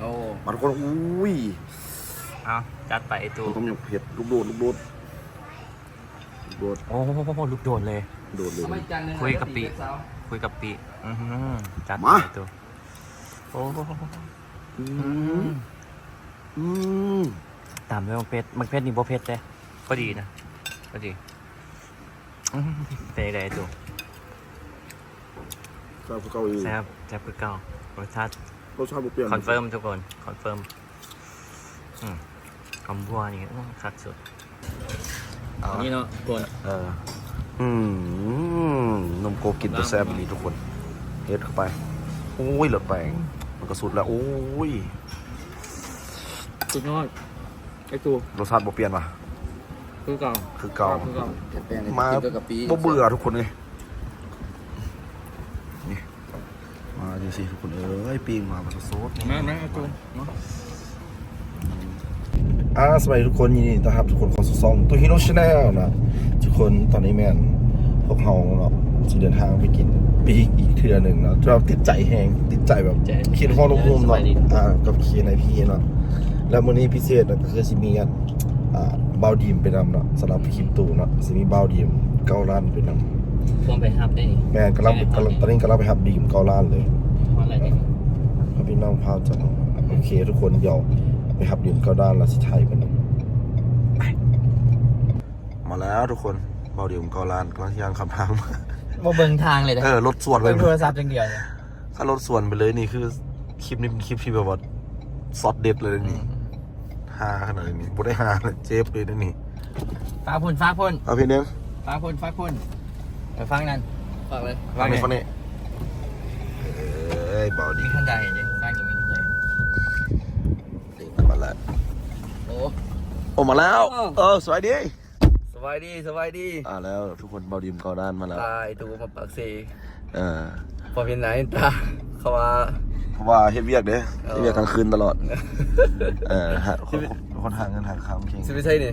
โอ้มาทุกคนอุ้ยเอาจัดไปไอ้ตูต้มยำเผ็ดลูกโดดลูกโดดลูกโดดโอ้โหลูกโดดเลย โดดเลยคุยกับปี คุยกับปีอือหือจัดไปมาไอ้ตูโอ้โหอืมอืมตามด้วยมักเพชรมักเพชรนี่บ่เพชรเลยก็ดีนะก็ดีอื้อหือเป็นไงไอ้ตูชอบเกาหลีแซ่บแซ่บคือเก่ารสชาติ รสชาติบ่เปลี่ยนคอนเฟิร์มทุกคน คอนเฟิร์มอืมคำบัวนี่อื้อคักสุดอ่านี่เนาะคนเออ อืมนมโกกินตัวแซ่บอีหลีทุกคนเฮ็ดเข้าไป โอ้ยเหลือแป้งมันก็สุดแล้ว โอ้ย สุดยอดไอ้ตูรสชาติบ่เปลี่ยนว่ะคือเก่า คือเก่าคือเก่ามาบ่เบื่อทุกคนเลยนี่มา ดูสิทุกคนเอ้ยปิ้งมามันโซดแม่แม่ไอ้ตูเนาะอ่าสวัสดีทุกคนยินดีต้อนรับทุกคนเข้าสู่ช่องตัวฮีโร่ชาแนลนะทุกคนตอนนี้แมนพวกเราเนาะจะเดินทางไปกินปีกอีกเทือหนึ่งเนาะเราติดใจแหงติดใจแบบคิดฮอลมุมเนาะอ่ากับเคียนไอพีเนาะแล้วมื้อนี้พิเศษเนาะก็คือสิมีกันอ่าเบาดีมไปนำเนาะสำหรับคลิปตูเนาะสิมีเบาดีมเกาล้านไปนำพร้อมไปฮับได้นี่แม่กำลังกำลังตอนนี้กำลังไปหับดีมเกาล้านเลย น้องพาวจันโอเค ทุกคนเดี๋ยวไปหับดีมเกาล้านแล้วสิไทยไปนำไปมาแล้วทุกคนเบาดีมเกาล้านกำลังย่างคำทางมาบ่เบิ่งทางเลยนะเออรถสวนไปเบิ่งโทรศัพท์อย่างเดียวเนี่ยถ้ารถสวนไปเลยนี่คือคลิปนี้เป็นคลิปที่แบบว่าซอดเด็ดเลยนี่ฮาขนาดนี้บ่ได้ฮาเลยเจ็บเลยนะนี่ฟ้าพ่นฟ้าพ่นเอาพี่เนมฟ้าพ่นฟ้าพ่นไปฟังนั่นฟังเลยฟังนี่ฟังนี่เอ้ยเบาดีมีขั้นใดเลยฟังอย่างนี้เลย มาแล้วโอ้โอ้มาแล้วอ้าวเออสวัสดี สบายดีสบายดีอ่าแล้วทุกคนเบาดีมเกาด้านมาแล้วตายตูมาปากเซเออพอเป็นไหนตาเขาว่าเพราะว่าเฮ็ดเวียกเด้เออเฮ็ดเวียกกลางคืนตลอด เออฮะคนคนคนหาเงินหาคำเก่งสิไม่ใช่นี่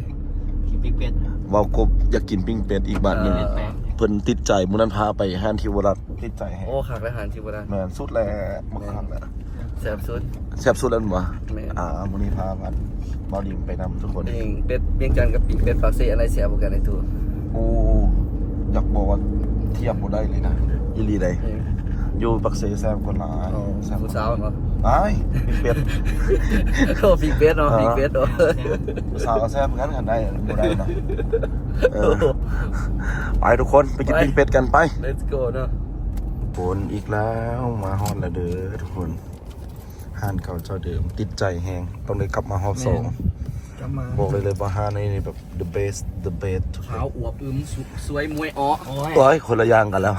คิปปิ้งเป็ดเว้ากบอยากกินปิ้งเป็ดอีกบาทหนึงเออเพิ่นติดใจมื้อนั้นพาไปห้านทิวรัตน์ติดใจแฮะโอ้ขากอาหารที่โบราณแม่นสุดแล้วบ่คักแล้ว แซ่บสุด แซ่บสุดแล้วบ่แม่น อ่ามื้อนี้พากันเบาดีมไปนำทุกคนเองเป็ดเบียงจันทร์กับปีกเป็ดปากเซอะไรแซ่บกว่ากันในตัวโอ้อยากบอกว่าเทียบบ่ได้เลยนะอีหลีได้เองอยู่ปักเซแซ่บกว่าหลายอ๋อแซ่บกผู้ว่าสาวเนาะอ้ายปิ้งเป็ด โอ้ปีกเป็ดเนาะปีกเป็ดเนาะสาวก็แซ่บเหมือนกันกันได้บ่ได้เนาะเออไปทุกคนไปกินปิ้งเป็ดกันไป let's go เนาะฝนอีกแล้วมาฮอดแล้วเด้อทุกคน ห้านเก่าเจ้าเดิมติดใจแฮงต้องเลยกลับมาฮอบสองกลับมาบอกเลยเลยว่าห้านนี้นี่แบบ the best the best ทุกคขาวนอวบอึมสุสวยมวยอ้อโอ้ยโอ้ยคนละอย่างกันแล้ว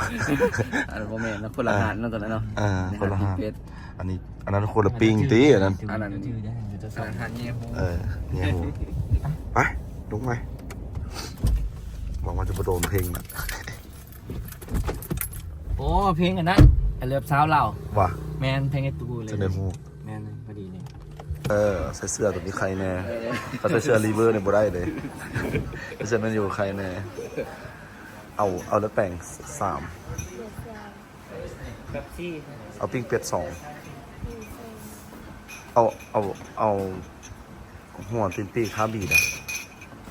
อันนั้นบ่แม่นนะคนละอาหารเนาะตอนนั้นเนาะอ่าคนละห้านเป็ดอันนี้อันนั้นคนละปิ้งตีอันนั้นอันนั้นชื่อได้เดี๋ยวจะสั่งอาหารเนี่ยเออเนี่ยหูไปลุกไหมหวังว่าจะประโดนเพลงนะโอ้เพลงอันนั้นไอเลิฟสาวเราว่าแมนเพลงไอตูเลยจะได้หู แมนพอดีเลย เออใส่เสื้อตัวนี้ใครแน่ถ้าใส่เสื้อรีเวอร์เนี่ยบ่ได้เลยใส่เสื้อแมันอยู่ใครแน่ เอาเอาแล้วแป่งสามแบบซี่เอาปิ้งเป็ดสองเอาเอาเอาหัวตีนปีกข้าบีดอะ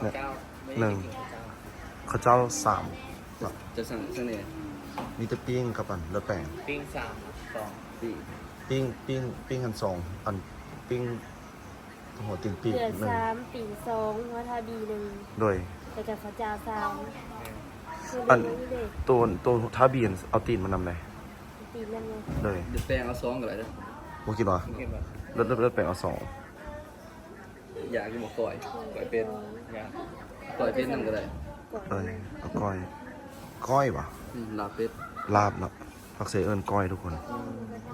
เนี่ยหนึ่งข้าวเจ้าสามจะสั่งสั่งเนี่ยมีแต่ปิ้งกับอันแล้วแป่งปิ้งสามสองสี่ปิ้งปิ้งปิ้งกันสองอัน ปิ้งหัวตีนปีกเหลือหนึ่งสามปีสองวัฒบีหนึ่งโดย แต่กับข้าวเจ้าสามอันนี่เลยตัวตัวท้าบีนเอาตีนมานำเลยตีนั่นไงโดยเดี๋ยวแปลงเอาซองกันเลยนะเมื่อกี้เหรอเห็นปะแล้วแล้วแล้วแป่งเอาสองอยากกินหมกก่อยก่อยเป็ดอยากก่อยเป็ดนั่นก็ได้ก่อนเอ้ยเอาก้อยก้อยปะอืมลาบเป็ดลาบเนาะผักเสเอิญก้อยทุกคน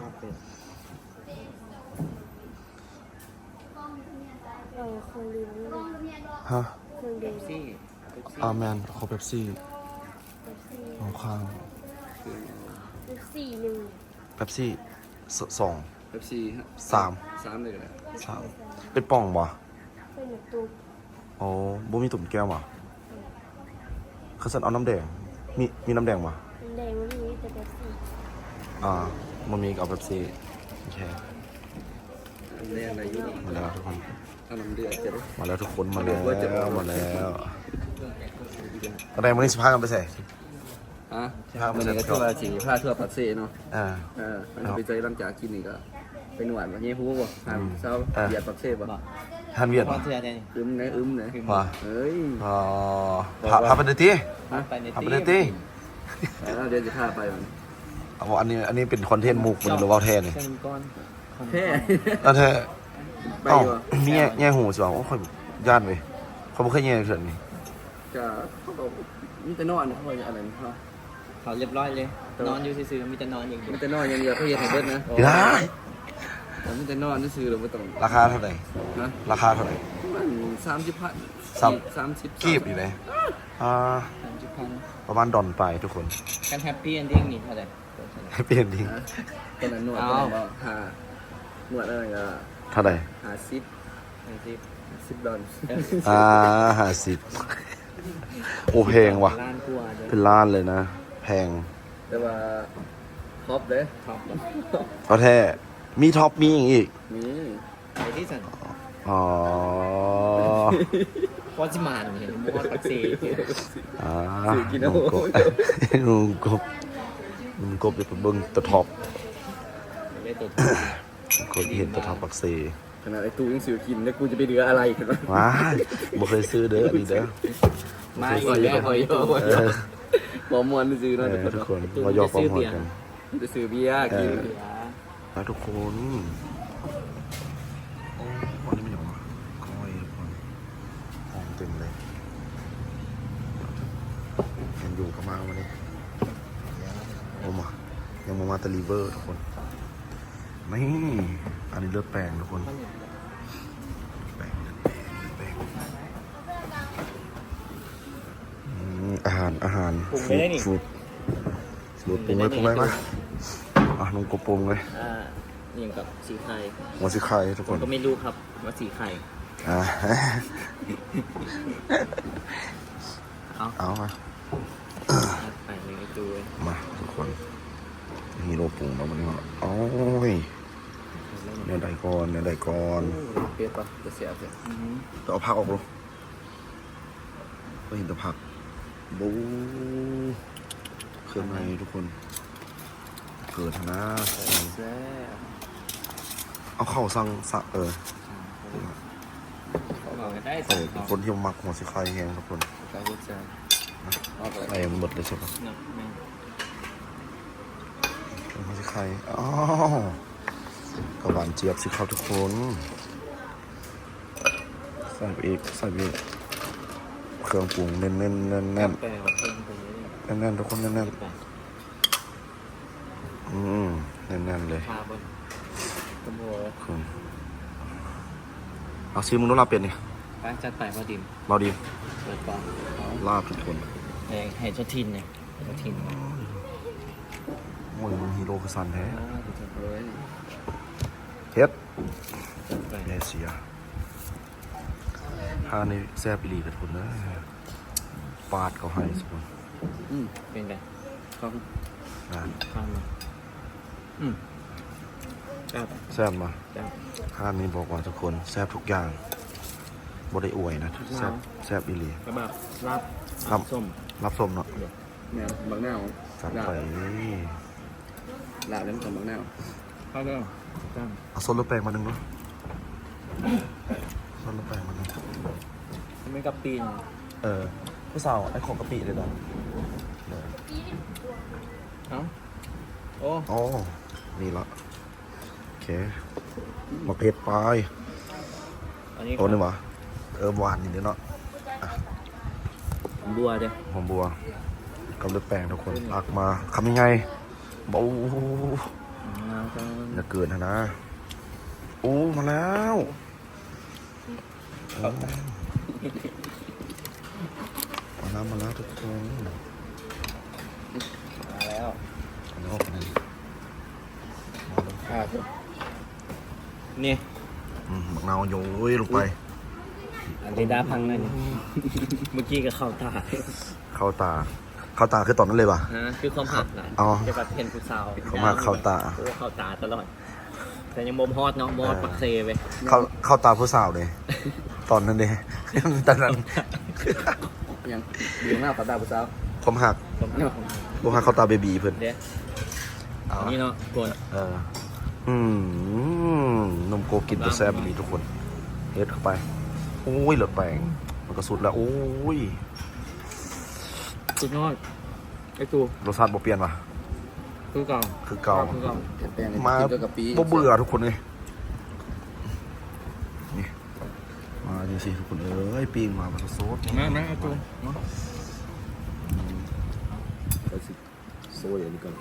ลาบเป็ด เออเครื่องดื่มนี่เลยฮะเครื่องดื่มซี่อาแมนขอเป๊ปซี่เป๊ปซี่เอาข้างเป๊ปซี่หนึ่งเป๊ปซี่สสองเป๊ปซี่ฮะสามสามเลยก็ได้สามเป็นป่องบ่เป็นหมูตุ๊กโอ้บ่มีตุ่มแก้วบ่เขาสั่นเอาน้ำแดง มีมีน้ำแดงบ่น้ำแดงมันมีแต่เป๊ปซี่อ่าบ่มีก็เอาเป๊ปซี่โอเคแรงอะไรอยู่เนาะมาแล้วทุกคน ถ้าน้ำเดือดจะได้มาแล้วทุกคนมาแล้วมาแล้วอะไรมึงสิพากันไปใส่อะพาไปมันใส่ก็ทั่วสีผ้าทั่วปักเซ่เนาะอ่าเออมันไปเจอหลังจากกินนี่ก็ไปหนวดวันนี้ฮู้บ่ทานเช้าอะเหยียดปักเซ่บ่ฮันเวียดพอเทื่อได้อึมไหนอึมไหนว่าเฮ้ยอ๋อพาพาไปเดยวตีฮะไปในพาไปที่เดยวตีแล้วเดี๋ยวจะพาไปมันเอาอันนี้อันนี้เป็นคอนเทนต์มุกมันหรือว่าแทนนี่เส้นก้อนแค่แล้วเธอ ไปเอ้าอยู่อะมีแง่แง่หูสิว่าโอ้ค่อยย่านเว้ยเขาบ่เคยแง่เถื่อนนี่จะเขาบอกมีแต่นอนเขาบอกอะไรเขา เขาเรียบร้อยเลยนอนอยู่ซื่อๆมีแต่นอนอย่างเดียวมีแต่นอนอย่างเดียวเขาเฮ็ดให้เบิดนะได้แต่มีแต่นอนซื่อๆเราบ่ต้องราคาเท่าไหร่นะราคาเท่าไหร่ มันสามสิบพันสาม สามสิบกีบอยู่เลยอ่าสามสิบพันประมาณดอนไปทุกคนกันแฮปปี้เอนดิ้งนี่เท่าไหร่ให้เปลี่ยนดีนะตอนนั้นนวดเอาตอนนั้นบอกหาหนวดอะไรก็ เท่าไหร่หาซิปห้าสิบซิปดอนอ่าห้าสิบโอ้แพงว่ะ ล้านกว่าเดี๋ยวเป็นล้านเลยนะ แพง แต่ว่าท็อปเลยท็อปแล้วเอาแท้ มีท็อปมีอย่างอีกมีไปที่สันอ๋อ พอจิมาหนูเห็นมอดปักเซ่อ่านุ่งกบนุ่งกบนุ่งกบเดี๋ยวไปเบิ้งตัวท็อปได้ตัว กดเห็นตัวท็อปปักเซขนาดไอ้ตู้ยังซื้อกินแล้วกูจะไปเหลืออะไรกันวะว้ายบ่เคยซื้อเด้ออันนี้เด้อมาอีกแล้วหอยเออหอมมวนซื้อเอเนาะอทุกคนมายอกความหอดกัน จะซื้อเบียร์กินแล้วทุกคนโอ้วันนี้มันอย่างวะก้อยทุกคนหอมเต็มเลยเห็นอยู่ก็มาวันนี้โอ้มายังมามาตะลีเวอร์ทุกคน นี่อันนี้เลือดแปลงทุกคนแปลงเลือดแปลงเลือดแปลงอืมอาหารอาหารฟูดฟูดปรุงเลยปรุงเลยมาอะนุ่งกบปรุงเลยอ่าอย่างกับสีไข่หัวสิไข่ทุกผคมนก็ไม่รู้ครับว่าสีไข่อ่าเอาเอามา ไปเลยไอ้ตัวมาทุกคนฮีโร่ปรุงเราวันนี้มาโอ้ย เนื้อใดก่อนเนื้อใดก่อนเปียกปะจะเสียเสียต้องเอาผักออกลูกก็เห็นแต่ผักบูเครื่องในทุกคน เกิดนะแซ่บเอาเข้าสั่งสะเออบอกกันได้เออเป็นคนที่มักหัวสิไข่แห้งทุกคนการรสชาติออกเลยใส่มันหมดเลยใช่ปะนะแม่งหัวสิไข่อ้าว กระหวานเจี๊ยบสิครับทุกคน ใส่ไปอีก ใส่ไปอีกเครื่องปรุงแน่นๆแน่นๆแน่นแปลว่าเพิ่มไปเรื่อยๆแน่นๆทุกคนแน่นๆไปๆอืมแน่นๆเลยพาบนกระโบคุณเอาซีมึงต้องลาบเป็ดนี่ไปจัดไปพอดิมเราดีเปิดกล่องลาบทุกคนแหงเห็นเจ้าทินเนี่ยเจ้าทินโอ้ยมึงฮีโร่คือสันแท้อ่าถูกเลยเฮ็ด จัดไปเนเซียฮาในแซ่บอีหลีกับทุกคนนะปาดเขาให้ทุกคนอืมเป็นไงครับนะข้ามมาอืมจับแซ่บมาจับฮานนี้บอกว่าทุกคนแซ่บทุกอย่างบ่ได้อวยนะแซ่บแซ่บอีหลีกระบะรับครับส้มรับส้มเนาะแนวบางแนวจัดลาบไปลาบเล่นกับบางแนวเข้าแล้วจับ เอาส้นลูกแป้งมาหนึ่งเนาะส้นลูกแป้งมาหนึ่งไม่กับปีนเออผู้สาวไอ้ของกะปิเลยนะเอ้าโอ้อ๋อนี่ละโอเคมาเผ็ดไปอันนี้โอ้นี่หวะเออหวานนิดนึงเนาะบัวเด้อหอมบัวกับเลือดแป้งทุกคนตักมาทำยังไงเบามา จังอย่าเกินนะนะ โอ้ มาแล้วโอ้มาแล้ว มาแล้วทุกคน มาแล้วอันนี้ออกไปเลยมาแล้วอ่านี่อืมหมักนาวโย้ยลงไป อันนี้ด้าพังนั่นนี่เมื่อกี้ก็เข้าตา เข้าตา เข้าตาคือตอนนั้นเลยป่ะ ฮะคือความหักนะอ๋อจะแบบเห็นผู้สาวเขามาเข้าตาโอ้เข้าตาตลอด แต่ยังบ่มฮอดเนาะบ่ฮอดปักเซไปเข้าเข้าตาผู้สาวเลย ตอนนั้นเด้ตอนนั้นยังดีมากปลาตาผู้สาวผมหักผมผมหักเข้าตาเบบีเพิ่นเดี๋ยวเอานี่เนาะคนเอออืมนมโกกินตัวแซ่บดีทุกคนเฮ็ดเข้าไปโอ้ยเหลือแปลงมันก็สุดแล้วโอ้ย สุดยอดไอ้ตูรสชาติบ่เปลี่ยนว่ะ คือเก่าคือเก่า คือเก่าเผ็ดแป้งมากินกับกะปิบ่เบื่อทุกคนเลยนี่มาจริงๆทุกคนเอ้ยปีงมาแบบสดๆมามาไอ้ตูมาไปสิโซ่อย่างนี้กัน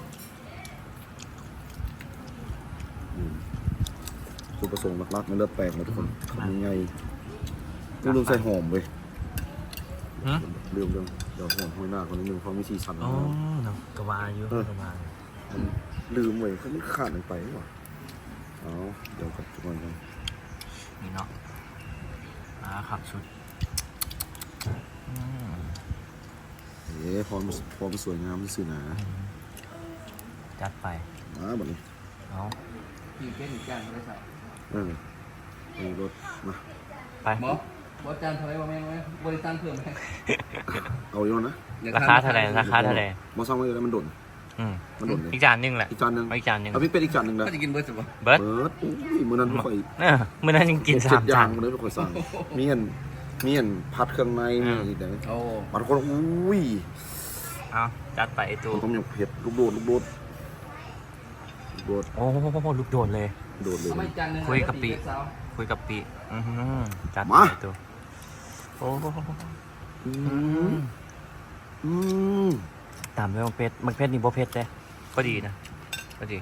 อืมส่วนผสมหลักๆมันเลือดแปลกนะทุกคนมีไงต้องลืมใส่หอมเว้ย ฮะลืมเรื่องเดี๋ยวหอมห้อยหน้าคนนิดนึงเพราะมีสีสันอ๋อเนาะกวาอยู่กวามันลืมเว้ยเขาไม่ขาดมันไปหรอเอาเดี๋ยวกับทุกคนกันนี่เนาะอ่าขับชุดอืมเอ๊ะพอมันพอมันสวยงามมันสินะจัดไปมาแบบนี้เอากินเป็นอีกจานไม่ได้ใส่เออเอารถมาไปหมอ หมอจานเท่าไหรบ่แม่นไหมบริการเพิ่มไหมเอาโยนนะอยกราทนคาเท่าไหร่ราคาเท่าไหร่มาซ่อมไว้แล้วมันโดนอืมมันโดนเลยอีกจานหนึงแหละอีกจานหนึงเอาอีกจานหนึงเอาพี่เป็นอีกจานหนึ่งนะก็จะกินเบิร์ดสิบ่เบิร์ดเบิร์ดอุ้ยมื้อนั้นค่อยเออมื่อนั้นยังกินเจ็สาดมอย่าจางนมื้อนั้นค่อยสั่งมีเห็นมีเห็นผัดเครื่องในมีอีกแต่โอ้บางคนอุ้ยเอาจัดไปไอ้ตูมันต้องมีเผ็ดลูกโดดลูกโดดลูกโดดโอ้โหลูกโดดเลย โดดเลย ทำไมจานหนึงคุยกับปีสาวคุยกับปี อือหือจัดไปมา ไอ้ตูโอ้โหอืมอืมตามด้วยมักเพชรมักเพชรนี่บ่เพชรเลยก็ดีนะก็ดี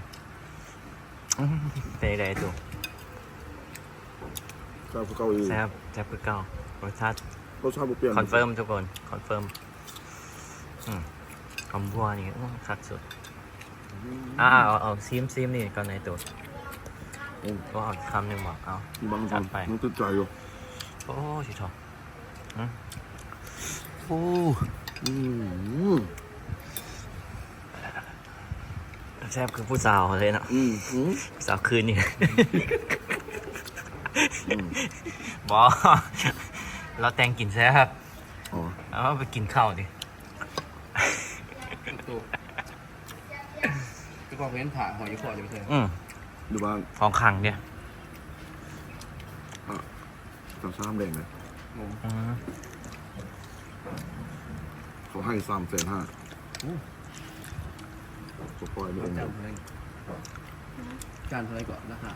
อื้อหือเป็นไงไอ้ตูข้าวเก่าอีกแซ่บแซ่บคือเก่ารสชาติ รสชาติบ่เปลี่ยนคอนเฟิร์มทุกคน คอนเฟิร์มอืมคำบัวนี่อื้อคักสุด อ่าเอาเอาซีมซีมนี่ก่อนไอ้ตูอืมก็เอาอีกคำหนึ่งบอกเอา บางคจันดไปมันติดใจอยู่ โอ้ชิชอบอืม โอ้อืมแซ่บคือผู้สาวเลยเนาะอืมอืมผู้สาวคืนนี่อืมบอเราแต่งกินแซ่บอ๋อเอาไปกินข้าวดิตู้ที่พอเห็นผ่าหอยอยู่พอจะไปเถอะอืมดูบ้านฟองขังเนี่ยจำซ้ำแดงไหมงง อืมเขาให้สามแสนห้าก็ปล่อยไม่จาเอนงเท่าไหรจานเท่าไหรก่อนราคา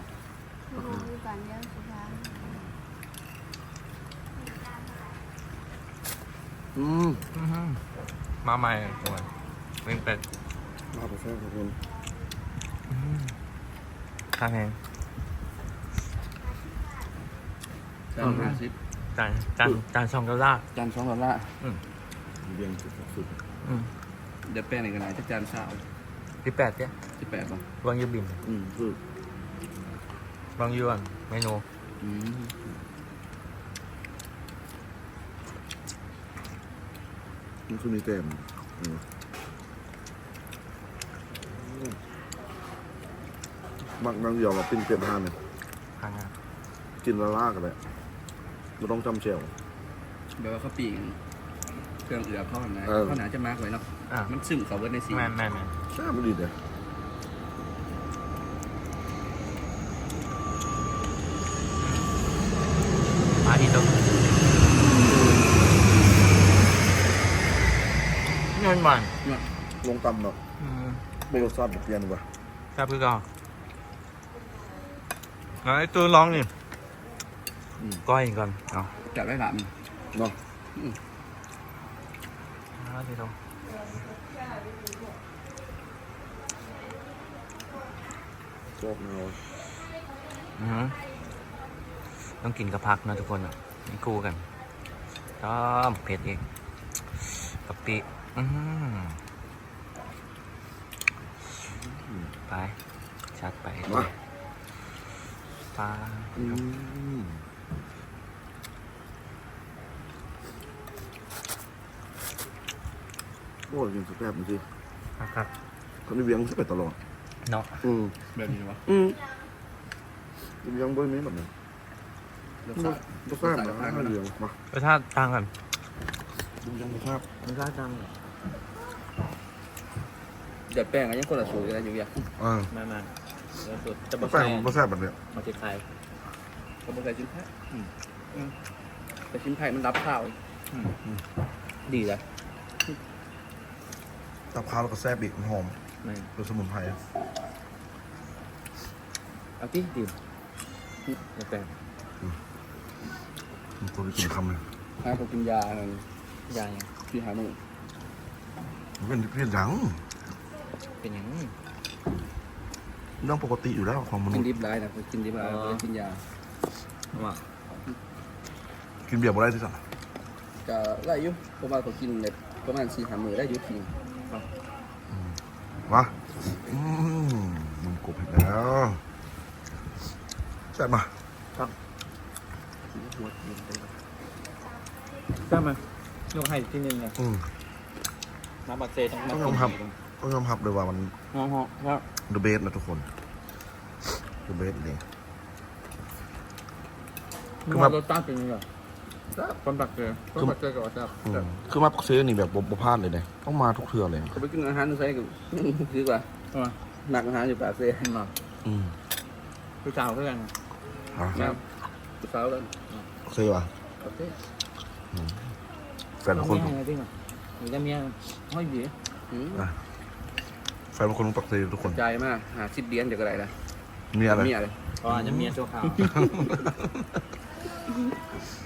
คือโบมีการย่างสุดท้ายอืมอื้อหือมาใหม่ตัววิ่งเป็ดลาบแซ่บทุกคนข้างแหงจานห้าสิบ จานจานจานสองดอลลาร์จานสองดอลลาร์เรียงสุดสุดอืมเดี๋ยวแป้งในกระดาษจะจานสาวที่แปดเนี่ยสิบแปดป่ะวางยูบินอืมคือวางยูอันเมนูอืมมันคือมีเต็มอืมมักนั่งเดียวเราปิ้งเต็มห้านเลยข้างหน้ากินละลากันเลย เราต้องจำเชียวแบบว่าเขาปีกเครื่องเอือเขาหนาเออ เขาหนาจะมากเลยเนาะอะมันซึมเขาเบิร์ในสีแม่นแม่นแม่นแซ่บไม่ดีเลยมาที่ตัวเงินมันลงตำเนาะอืมไม่รสชาติแบบเปลี่ยนว่ะแซ่บคือเก่าเอาไอ้ตัวร้องนี่ ก้อยก่อนเอาจัดไว้หลังเนาะเอาที่ตรงชอบแนวอือหือต้องกินกับพักนะทุกคนอะนี่คู่กันชอบเผ็ดอีกกะปิอือหือไป ชัดไปมาปลา อืม โอ้ยกินสแซ่บจริงครับๆเขาไม่เวียงสไปตลอดเนาะอืมแบบนี้วะอืมกินยังเบิ้ลนี้แบบนี้รสบ่ชาติบ่แซ่บนะรสชาติห้าเหลืองมารสชาติต่างกันกินยังบ่แซ่บรสชาติต่างกันเดือดแป้งกันยังคนละสูตรเลยนะอยู่อย่างอ่ามามาแล้วสุดจะบะแป้แป้งงบ่แซ่บแบบเนี้ยมาติดไข่เขาบอกใส่ชิ้นแพ้แต่ชิ้นไผ่มันรับข้าวดีเลย ตับข้าวแล้วก็แซ่บอีกหอมไม่รสสมุนไพรเอาที่ดีบะแป้งมันตัวไปกินคำเลยหาผมกินยาอะไรยางยังที่หาหนูมันเป็นเพี้ยนหยังเป็นหยังเรื่องปกติอยู่แล้วของมกินุนษย์ดิบร้ายนะผมกินดิบร้ายผมกินยาว่ากินเบียร์บ่ได้ที่สั่งก็ได้อยุเพราะว่าผมกินเนี่ยประมาณสี่หามือได้อยุทิ้ง มาอืมมึงกบเห็นแล้วแซ่บมาหัวกินไปใช่ไหมยกให้ที่นึงเลยอืมน้ำบักเซต้องต้องยอมรับต้องยอมรับเลยว่ามันฮอฮอครับ the best นะทุกคน the best เลยคือว่ารสชาติเป็นยังไง คนบักเซคนบักเซกับว่าจะอืมคือมาปักเซนี่แบบบ่บ่พลาดเลยเนี่ยต้องมาทุกเทือเลยเขาไปกินอาหารใส่กับคือกว่าใช่ไหมหนักอาหารอยู่ปากเซ่ขึ้นมาอืมผู้สาวเพื่อนอะนะเช้าแล้วปักเซว่ะโอเคแฟนเป็นคนเมียไงพี่มาหรือจะเมียห้อยบีอืมแฟนเป็นคนปักเซทุกคน ใจมากหาสิบเดียนเดี๋ยวก็ได้ละมีอะไร มีอะไรก็อาจจะเมียชั่วคราวแพ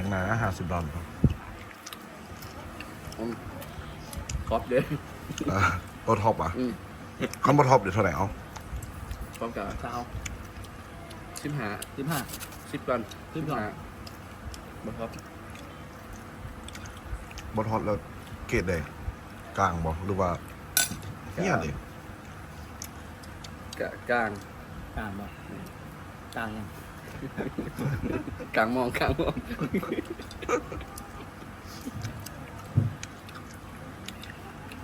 งนะห้าสิบดอลลาร์ครอบเด้ออะรถท็อปอะอืมคำว่าท็อปเดี๋ยวเท่าไหร่เอาพร้อมกับเช้าสิบหาสิบห้าสิบก่อนสิบก่อนบ่ครับบอท็อปแล้วเกรดใดกลางบอกหรือว่าเนี่ยเลยกะกลางต่างบ่ต่างยัง กลางมองกลางมอง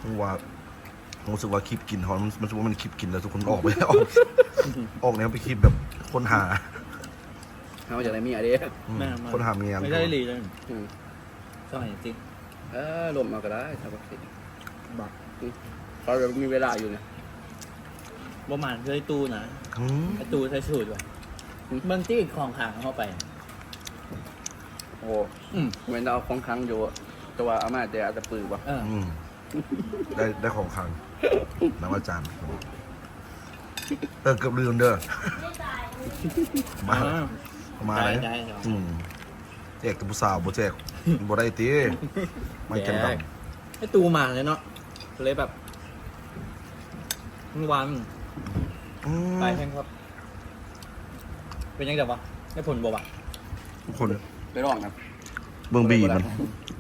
ผมว่าผมรู้สึกว่าคลิปกินเขามันมันรู้สึกว่ามันคลิปกินแล้วทุกคนออกไปออกออกแนวไปคลิปแบบคนหาเอาจากไหนมีอะไรเด้ออืมแม่คนหาเมียไม่ได้รีเลยอืมสมัยจริงเออลมเอาก็ได้ครับโอเคบอกเพราะเรามีเวลาอยู่เนี่ยประมาณเคยตู้นะอืมไอตู้ใช้สูตรว่ะ เบื้องที่ของขางเข้าไป โอ้โหอืมเหมือนเราเอาของคลังอยู่อะแต่ว่าอาม่าแต่อาจจะปืนวะเอออืมได้ได้ของคลังน้ำอาจารย์เออเกือบลืมเด้อมา อ่า มาได้เลยได้เดี๋ยวอืมแจกแตัวผู้สาวบ่แจกบ่ได้ตีไม่จำกัดไอตู้มาเลยเนาะเลยแบบเมื่อวานอืมไปแข่งครับ เป็นยังไงวะได้ผลบ่วะทุกคนไปร้องครับเบิ่งบีมัน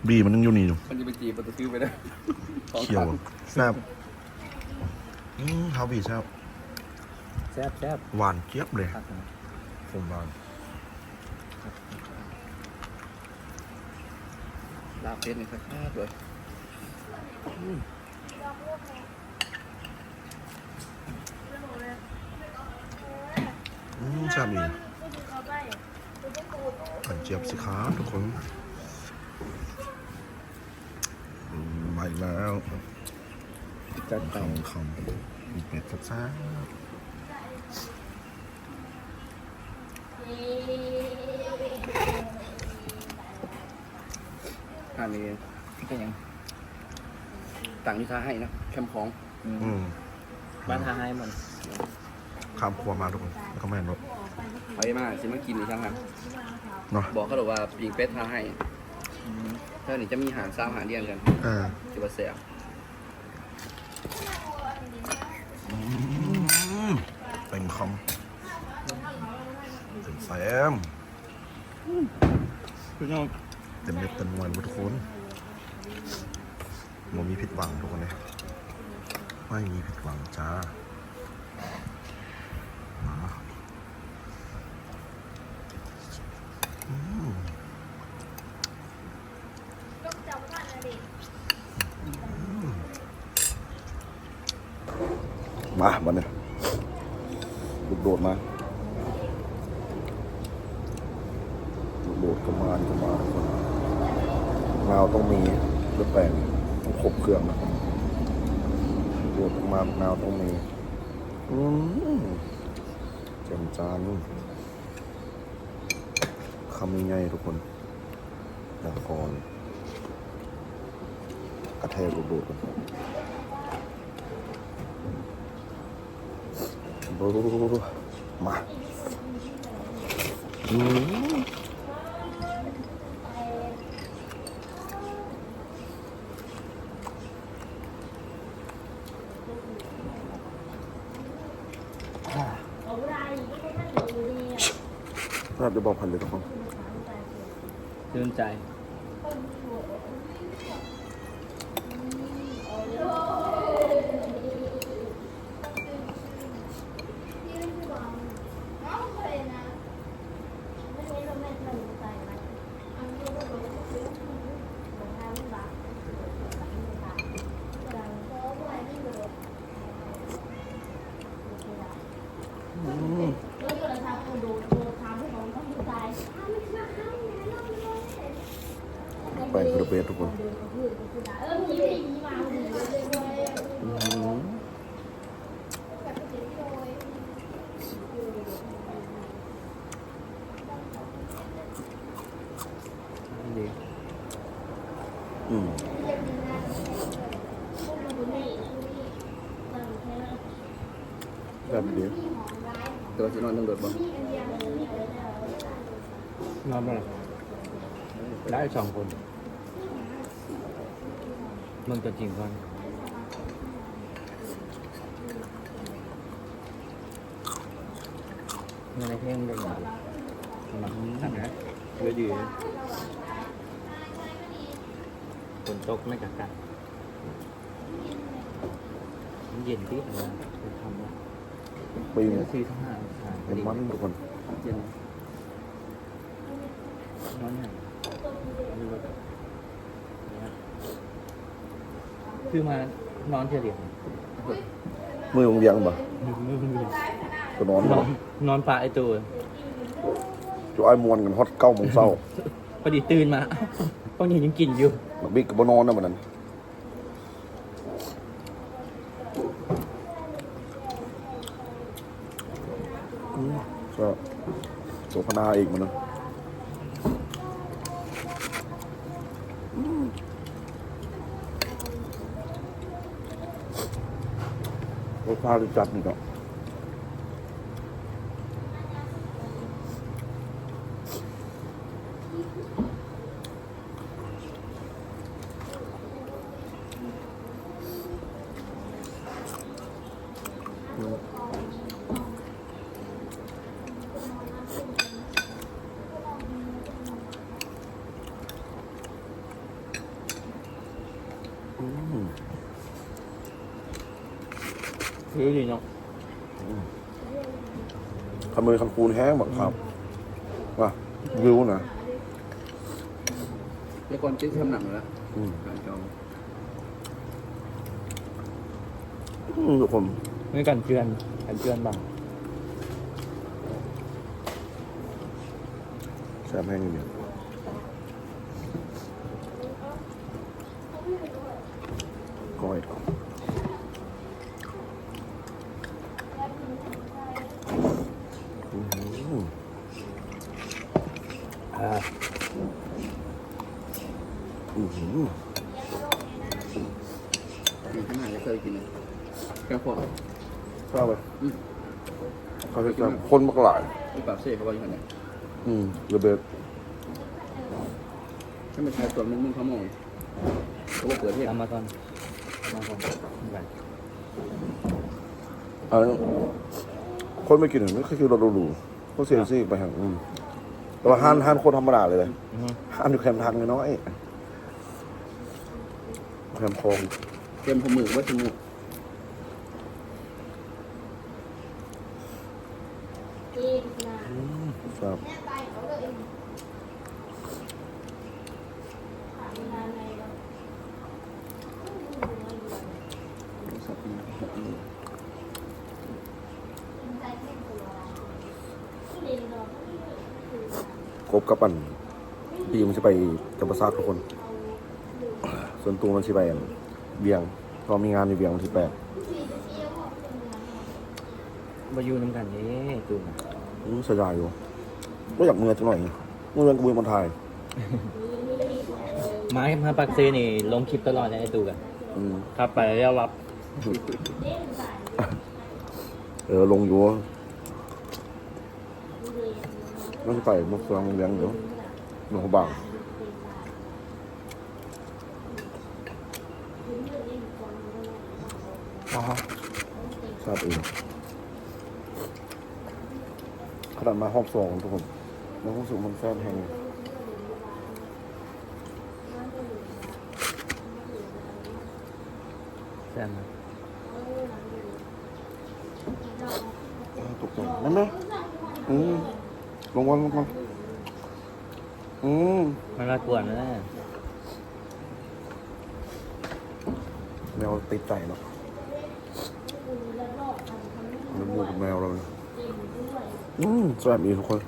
บีมันยังอยู่นี่อยู่มันจะไปจีบประตูฟิวไปได้ของเขียวคลังแซ่บอืมข้าวบีแซ่บแซ่บแซ่บหวานเจี๊ยบเลยครับผมหวานลาบเพชรนี่สักแค่เลยอืมแซ่บอี กหวานเจี๊ยบสิครับทุกคนอืมมาอีกแล้วจัดไปคำคำมีเป็ดสักซ่าอันนี้เป็นยังต่างนิทาให้นะแคมป์ของอืมบ้านทาให้มันข้ามครัวมาทุกคนแล้วก็แม่นรถไปมาสิมากินอีกครั้งครับ เนาะบอกเขาบอกว่าปิงเป็ดทาให้ถ้านี่จะมีหารซ้ำหารเดียนกันอ่าจะมาเสียอืมเต็มคำเต็มแซมคุณน้องเต็มเม็ดเต็มหน่วยทุกคนมันมีผิดหวังทุกคนเลยไม่มีผิดหวังจ้ามา มาบันเนี่ยลูกโดดมาโบดกระมานกระมาทุกคนงาวต้องมีเลือแปลงต้องครบเครื่องนะครับโบดกระมานงาวต้องมีอืมแจ่มจานคำง่ายๆทุกคนแต่คอนกระแทกโดดกัน โอ้มาอืมน่าจะบอกพันเลยทุกคนชื่นใจ แป้งกระเบนทุกคนอืมดีอื มแบบเดียวตัวสินจะจริงก่อนเงินในเพลงได้ยังมาสั่งนะเยอะดีฝนตกไม่กักกันเย็นที่ทำงานทำว่าปีสี่ทั้งห้าอ่าเป็นมันทุกคนเย็นอนอย่างนี้ก็ คือมานอนเฉลี่ยมือมึงเวียงบ่ก็นอนนอนนอนปลาไอตัวจะไอ้มวนกันฮอตเก้าโมงเช้าพอดีตื่นมาตอนนี้ยังกินอยู่ บักบิ๊กกับบนอนนะมันนั้นอืมก็โสพนาอีกมันนะ รสชาติจัดนี่ก็อืม คือดีเนาะ คันมือคันคูนแห้งแบบครับ ว่าวิวนะเดี๋ยวก่อนจะทำหนังแล้วอืมการจองอืมทุกคนไม่กันเจือนกันเจือนบ้างแซ่บแห้งอย่างเดียวก้อยก่อนอื้อหือ อ่า อื้อหือ อยู่ข้างหน้าจะเคยกินเลยแกงฟอก ชอบไหม อืม เขาจะแบบ คนมากหลายที่ปากเซ่เขาบอกอย่างไรอืมระเบิดถ้ามันใช้ตัวมึงมึงเขามองเขาบอกเกิดเหตุเอามาก่อนเอามาก่อนไปอันนั้นคนไม่กินไม่เคยกินเราดูๆเขาเซียนซี่ไปห่างอืมแต่ว่าห้านห้านคนธรรมดาเลยเลยอือฮึห้านอยู่แคมป์ทางน้อยแคมป์คลอง เต็มพมือว่าจมูก ครับ สับหกมือ ครบกับปั่น ปีมันจะ ไปจับประสาททุกคน ส่วนตัวมันจะไปเบียงเรามีงานในเบียงวันที่แปดมาอยู่น้ำกันนี่ตูนอืมเสียดายอยู่ไม่อยากเมื่อจังหน่อยเมื่อวันกบุยมันไทยมาให้มาปักเซนี่ลงคลิปตลอดในไอตูกันอืมครับไปแล้วรับ เออลงอยู่นั่นไปมุกสลองเลี้ยงอยู่หลวงพระบางอ๋อทราบเองขนาดมาห้องสองทุกคนแล้วรู้สึกมันแซ่บแหงแซ่บนะเออตกใจนั่นไหมอืมลงวันลงวันอืมมันละกวนนะแมวติดใจเนาะมันมูกับแมวเราเลย อืมแซ่บดีทุกคน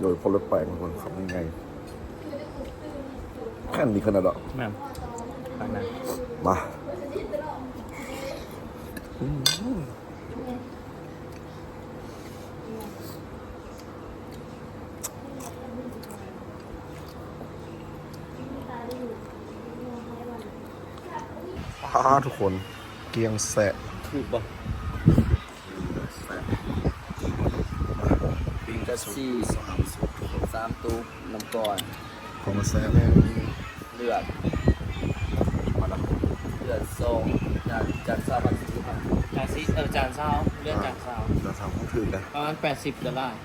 โดยพลรถแปลกทุกคนขับยังไงแค่นี้ขนาดอะแม่มฟังนะมาาทุกคน เกียงแสะถูกบ่ปิงได้สุดสี่สามตูน้ำก่อน ของแสะเลือดมาแล้วเลือดทรงจากจากซาบันสิครับจานซีเออจานเช้าเลื่อนจานเช้าเราทำก็ถือกันประมาณแปดสิบดอลลาร์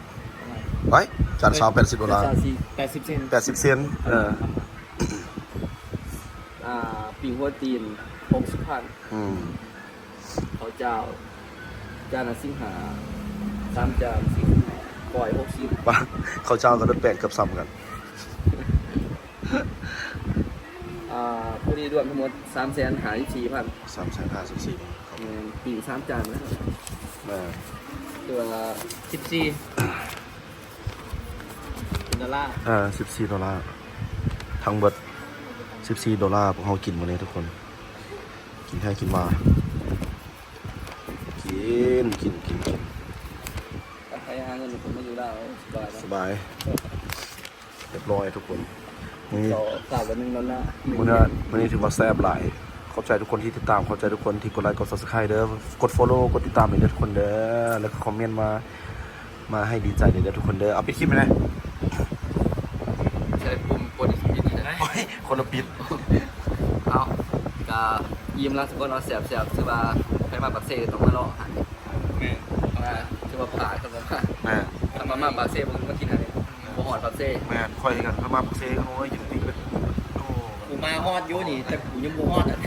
ไว้จานเช้าแปดสิบดอลลาร์จานสี่แปดสิบเซนแปดสิบเซนเอออ่าปีหัวตีน หกสิบพันอืมเขาเจ้า จานละสิงหาสามจานสิปล่อยหกสิบป่ะเขาวเจ้าก็ได้แปดกับซ้ำกัน อ่าผู้นี้รวมทั้งหมดสามแสนหาสี่พันสามแสนห้าสิบสี่ปีสามจานนะแม่ตัวสิบสี่ดอลลาร์เออสิบสี่ดอลลาร์ทั้งเบิดสิบสี่ดอลลาร์พวกเขากินวันนี้ทุกคน กินให้กินมากินกินกินกินถ้าใครหาเงินผมมาอยู่แล้วสบายนะสบายเรียบร้อยทุกคนวันนี้ต่อต่างกันหนึ่งแล้วนะวันนี้วันนี้ถือว่าแซ่บหลายขอบใจทุกคนที่ติดตามขอบใจทุกคนที่กดไลค์กด subscribe เด้อกด follow กดติดตามให้เด้อทุกคนเด้อแล้วก็คอมเมนต์มามาให้ดีใจเด้อทุกคนเด้อเอาไปดคลิปไปเลยใช้ปุ่มกดอีกทีนึงนะโอ้ยคนละปิดเอา กายิ้มแล้วทุกคนเราแสบแสบคือว่าใครมาปักเซ่ต้องมาเลองหันแม่มาคือว่าผ่าคือว่าผ่าแม่ถ้ามามาปักเซ่ผมมากินอะไรบ่หอดปักเซ่แม่ค่อยกันพม่าปักเซ่โอ้ยยินดีเลยโอ้กูมาฮอดอยู่นี่แต่กูยังบ่ฮอดอะ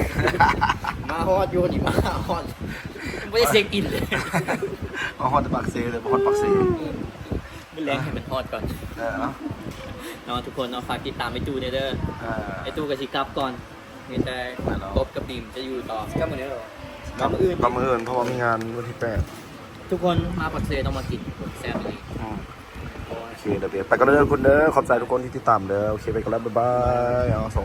มาฮอดอยู่นี่มาฮอดไม่ได้เช็คอินเลยเอาฮอตปักเซ่เลยบ่ฮอตปักเซ่ไม่แรงให้มันฮอดก่อนเออเนาะทุกคนเนาะฝากติดตามไอตูเนี่ยเด้อไอตูกับชิกลับก่อน มีแต่มาแล้วกบกับดิมจะอยู่ต่อก็เหมือนนี้เหรอกำอื่นกำอื่นเพราะว่ามีงานวันที่แปดทุกคนมาปักเซต้องมากินแซ่บเลยอืมโอเคเดี๋ยวไปก็เด้อคุณเด้อขอบใจทุกคนที่ติดตามเด้อโอเคไปกันแล้วบ๊ายบายเอาสอง